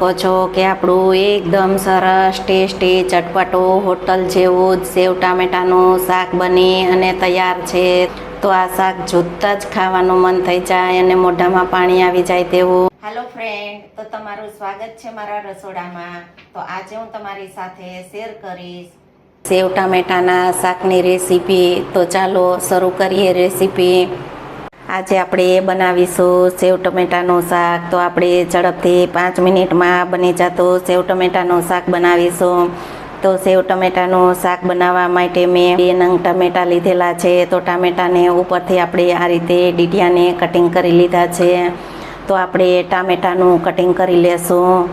કહો છો કે આપણું એકદમ સરસ ટેસ્ટી ચટપટો હોટલ જેવું જ સેવ ટામેટાનું શાક બની અને તૈયાર છે. તો આ શાક જોતા જ ખાવાનું મન થઈ જાય અને મોઢામાં પાણી આવી જાય તેવું. હેલો ફ્રેન્ડ તો તમારું સ્વાગત છે મારા રસોડામાં. તો આજે હું તમારી સાથે શેર કરીશ. સેવ ટામેટાના શાકની રેસીપી તો ચાલો શરૂ કરીએ રેસીપી આજે આપણે બનાવીશું સેવ ટમેટાનું શાક. તો આપણે ઝડપથી પાંચ મિનિટમાં બની જતું સેવ ટમેટાનું શાક બનાવીશું. તો સેવ ટમેટાનું શાક બનાવવા માટે મેં બે નંગ ટમેટા લીધેલા છે. તો ટામેટાને ઉપરથી આપણે આ રીતે ડીઢિયાને કટિંગ કરી લીધા છે. તો આપણે ટામેટાનું કટિંગ કરી લેશું.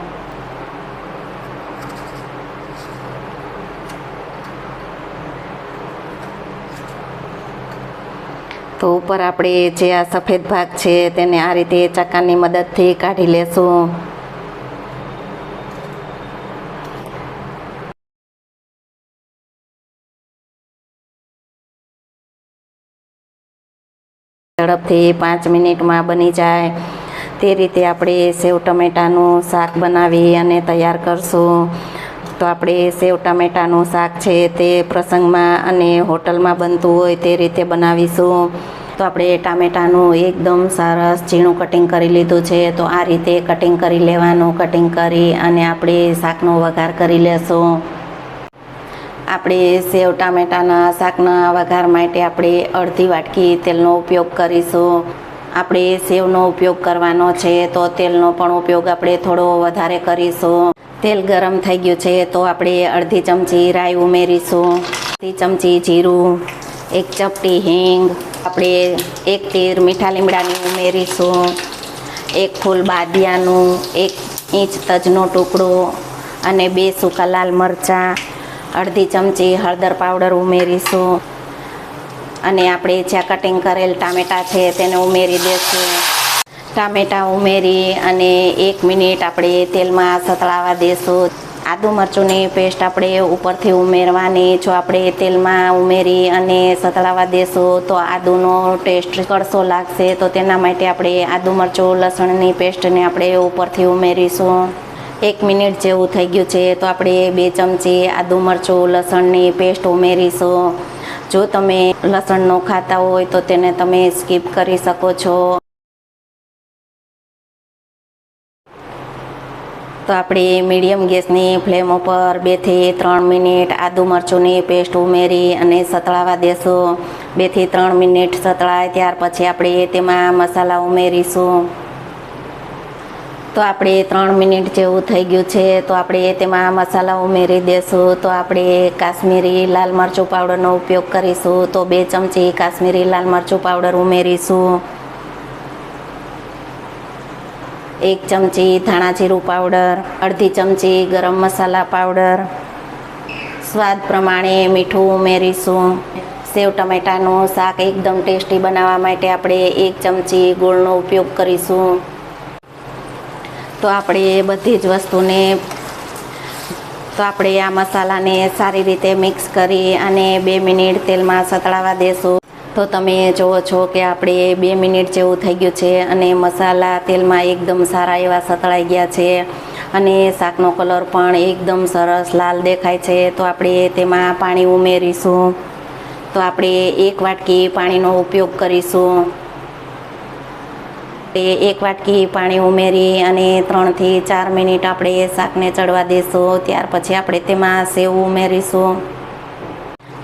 તો ઉપર આપણે જે આ સફેદ ભાગ છે તેને આ રીતે ચક્કાની મદદથી કાઢી લેશું. ઝડપથી પાંચ મિનિટમાં બની જાય. તે રીતે આપણે સેવ ટમેટાનું શાક બનાવી અને તૈયાર કરશું. તો આપણે સેવ ટામેટાનું શાક છે તે પ્રસંગમાં અને હોટલમાં બનતું હોય તે રીતે બનાવીશું. તો આપણે ટામેટાનું એકદમ સરસ ઝીણું કટિંગ કરી લીધું છે. તો આ રીતે કટિંગ કરી લેવાનું કટિંગ કરી અને આપણે શાકનો વઘાર કરી લેશું. આપણે સેવ ટામેટાના શાકના વઘાર માટે આપણે અડધી વાટકી તેલનો ઉપયોગ કરીશું. આપણે સેવનો ઉપયોગ કરવાનો છે તો તેલનો પણ ઉપયોગ આપણે થોડો વધારે કરીશું. તેલ ગરમ થઈ ગયું છે, તો આપણે અડધી ચમચી રાઈ ઉમેરીશું, અડધી ચમચી જીરું, એક ચપટી હિંગ, આપણે એક તીર મીઠા લીમડાની ઉમેરીશું, એક ફૂલ બાદિયાનું, એક ઇંચ તજનો ટુકડો અને બે સૂકા લાલ મરચાં, અડધી ચમચી હળદર પાવડર ઉમેરીશું અને આપણે જ્યાં કટિંગ કરેલ ટામેટાં છે તેને ઉમેરી દઈશું. ટામેટાં ઉમેરી અને એક મિનિટ આપણે તેલમાં સતળાવા દેશું. આદુ મરચુંની પેસ્ટ આપણે ઉપરથી ઉમેરવાની. જો આપણે તેલમાં ઉમેરી અને સતળાવા દેશું, તો આદુનો ટેસ્ટ કડસો લાગશે. તો તેના માટે આપણે આદુ મરચું, લસણની પેસ્ટને આપણે ઉપરથી ઉમેરીશું. એક મિનિટ જેવું થઈ ગયું છે, તો આપણે બે ચમચી આદુ મરચું, લસણની પેસ્ટ ઉમેરીશું. જો તમે લસણ ન ખાતા હોય, તો તેને તમે સ્કીપ કરી શકો છો. તો આપણે મીડિયમ ગેસની ફ્લેમ ઉપર બેથી ત્રણ મિનિટ આદુ મરચુંની પેસ્ટ ઉમેરી અને સતળાવા દેશું. બેથી ત્રણ મિનિટ સતળાય ત્યાર પછી આપણે તેમાં મસાલા ઉમેરીશું. તો આપણે ત્રણ મિનિટ જેવું થઈ ગયું છે, તો આપણે તેમાં મસાલા ઉમેરી દેશું. તો આપણે કાશ્મીરી લાલ મરચું પાવડરનો ઉપયોગ કરીશું. તો બે ચમચી કાશ્મીરી લાલ મરચું પાવડર ઉમેરીશું. એક ચમચી ધાણા જીરું પાવડર અડધી ચમચી ગરમ મસાલા પાવડર સ્વાદ પ્રમાણે મીઠું ઉમેરીશું. સેવ ટમેટાનું શાક એકદમ ટેસ્ટી બનાવવા માટે આપણે એક ચમચી ગોળનો ઉપયોગ કરીશું. તો આપણે બધી જ વસ્તુને, તો આપણે આ મસાલાને સારી રીતે મિક્સ કરી અને બે મિનિટ તેલમાં સતળાવા દેશું. તો તમે જુઓ છો કે આપણે બે મિનિટ જેવું થઈ ગયું છે અને મસાલા તેલમાં એકદમ સારા એવા સતળાઈ ગયા છે અને શાકનો કલર પણ એકદમ સરસ લાલ દેખાય છે. તો આપણે તેમાં પાણી ઉમેરીશું. તો આપણે એક વાટકી પાણીનો ઉપયોગ કરીશું. એક વાટકી પાણી ઉમેરી અને ત્રણથી ચાર મિનિટ આપણે શાકને ચડવા દઈશું ત્યાર પછી આપણે તેમાં સેવ ઉમેરીશું.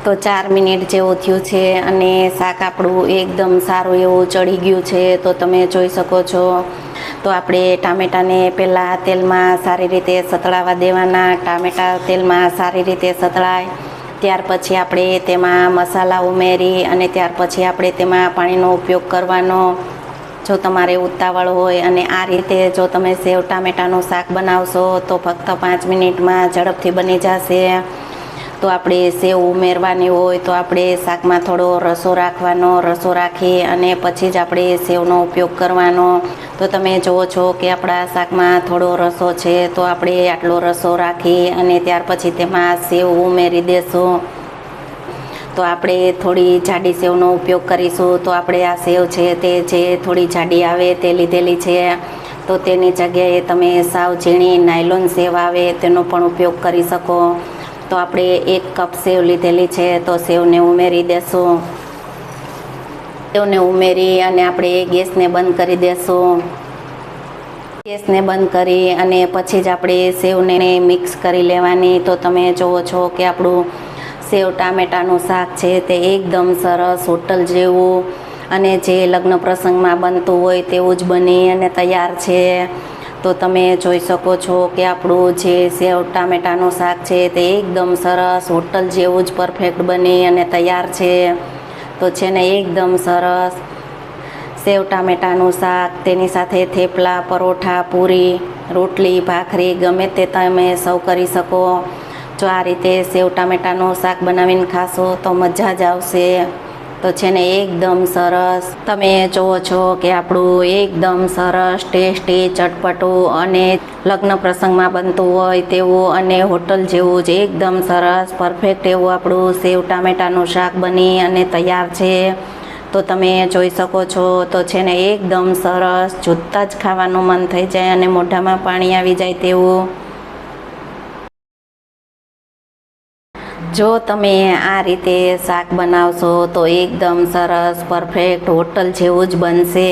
તો ચાર મિનિટ જેવું થયું છે અને શાક આપણું એકદમ સારું એવું ચડી ગયું છે, તો તમે જોઈ શકો છો. તો આપણે ટામેટાને પહેલાં તેલમાં સારી રીતે સતળાવા દેવાના. ટામેટા તેલમાં સારી રીતે સતળાય. ત્યાર પછી આપણે તેમાં મસાલા ઉમેરી અને ત્યાર પછી આપણે તેમાં પાણીનો ઉપયોગ કરવાનો. જો તમારે ઉતાવળ હોય અને આ રીતે જો તમે સેવ ટામેટાનું શાક બનાવશો, તો ફક્ત પાંચ મિનિટમાં ઝડપથી બની જશે. તો આપણે સેવ ઉમેરવાની હોય તો આપણે શાકમાં થોડો રસો રાખવાનો, રસો રાખી અને પછી જ આપણે સેવનો ઉપયોગ કરવાનો. તો તમે જુઓ છો કે આપણા શાકમાં થોડો રસો છે તો આપણે આટલો રસો રાખી અને ત્યાર પછી તેમાં સેવ ઉમેરી દેશું. તો આપણે થોડી જાડી સેવનો ઉપયોગ કરીશું. તો આપણે આ સેવ છે તે જે થોડી જાડી આવે તે લીધેલી છે. તો તેની જગ્યાએ તમે સાવ ઝીણી નાયલોન સેવ આવે તેનો પણ ઉપયોગ કરી શકો. તો આપણે એક કપ સેવ લીધેલી છે, તો સેવને ઉમેરી દેશું. સેવને ઉમેરી અને આપણે ગેસને બંધ કરી દેશું. ગેસને બંધ કરી અને પછી જ આપણે સેવને મિક્સ કરી લેવાની. તો તમે જુઓ છો કે આપણું સેવ ટામેટાનું શાક છે તે એકદમ સરસ હોટલ જેવું અને જે લગ્ન પ્રસંગમાં બનતું હોય તેવું જ બની અને તૈયાર છે. તો તમે જોઈ શકો છો કે આપણું જે સેવ ટામેટાનું શાક છે તે એકદમ સરસ હોટલ જેવું જ પરફેક્ટ બની અને તૈયાર છે. તો છે ને એકદમ સરસ સેવ ટામેટાનું શાક, તેની સાથે થેપલા, પરોઠા, પૂરી, રોટલી, ભાખરી, ગમે તે તમે સર્વ કરી શકો. જો આ રીતે સેવ ટામેટાનું શાક બનાવીને ખાશો તો મજા જ આવશે. તો છે ને એકદમ સરસ. તમે જોવો છો કે આપણું એકદમ સરસ, ટેસ્ટી, ચટપટું અને લગ્ન પ્રસંગમાં બનતું હોય તેવું અને હોટલ જેવું જ એકદમ સરસ, પરફેક્ટ એવું આપણું સેવ ટામેટાનું શાક બની અને તૈયાર છે. તો તમે જોઈ શકો છો, તો છે ને એકદમ સરસ, જોતાં જ ખાવાનું મન થઈ જાય અને મોઢામાં પાણી આવી જાય તેવું. જો તમે આ રીતે શાક બનાવશો તો એકદમ સરસ પરફેક્ટ હોટલ જેવું જ બનશે.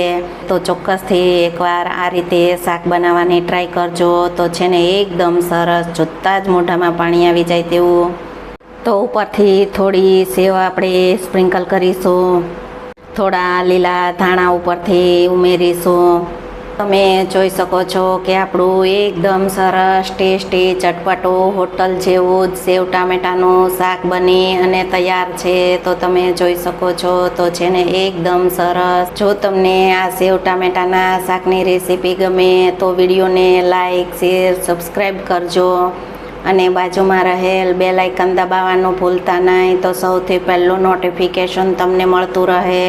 તો ચોક્કસથી એકવાર આ રીતે શાક બનાવવાની ટ્રાય કરજો. તો છે ને એકદમ સરસ, જોતાં જ મોઢામાં પાણી આવી જાય તેવું. તો ઉપરથી થોડી સેવ આપણે સ્પ્રિંકલ કરીશું. થોડા લીલા ધાણા ઉપરથી ઉમેરીશું. તમે જોઈ શકો છો કે આપણું એકદમ સરસ, ટેસ્ટી, ચટપટો હોટલ જેવું જ સેવ ટામેટાનું શાક બની અને તૈયાર છે. તો તમે જોઈ શકો છો, તો છે ને એકદમ સરસ, જો તમને આ સેવ ટામેટાના શાકની રેસીપી ગમે તો વિડીયોને લાઇક શેર, સબસ્ક્રાઈબ કરજો. અને બાજુમાં રહેલ બે લાઇકન દબાવવાનું ભૂલતા નહીં, તો સૌથી પહેલું નોટિફિકેશન તમને મળતું રહે.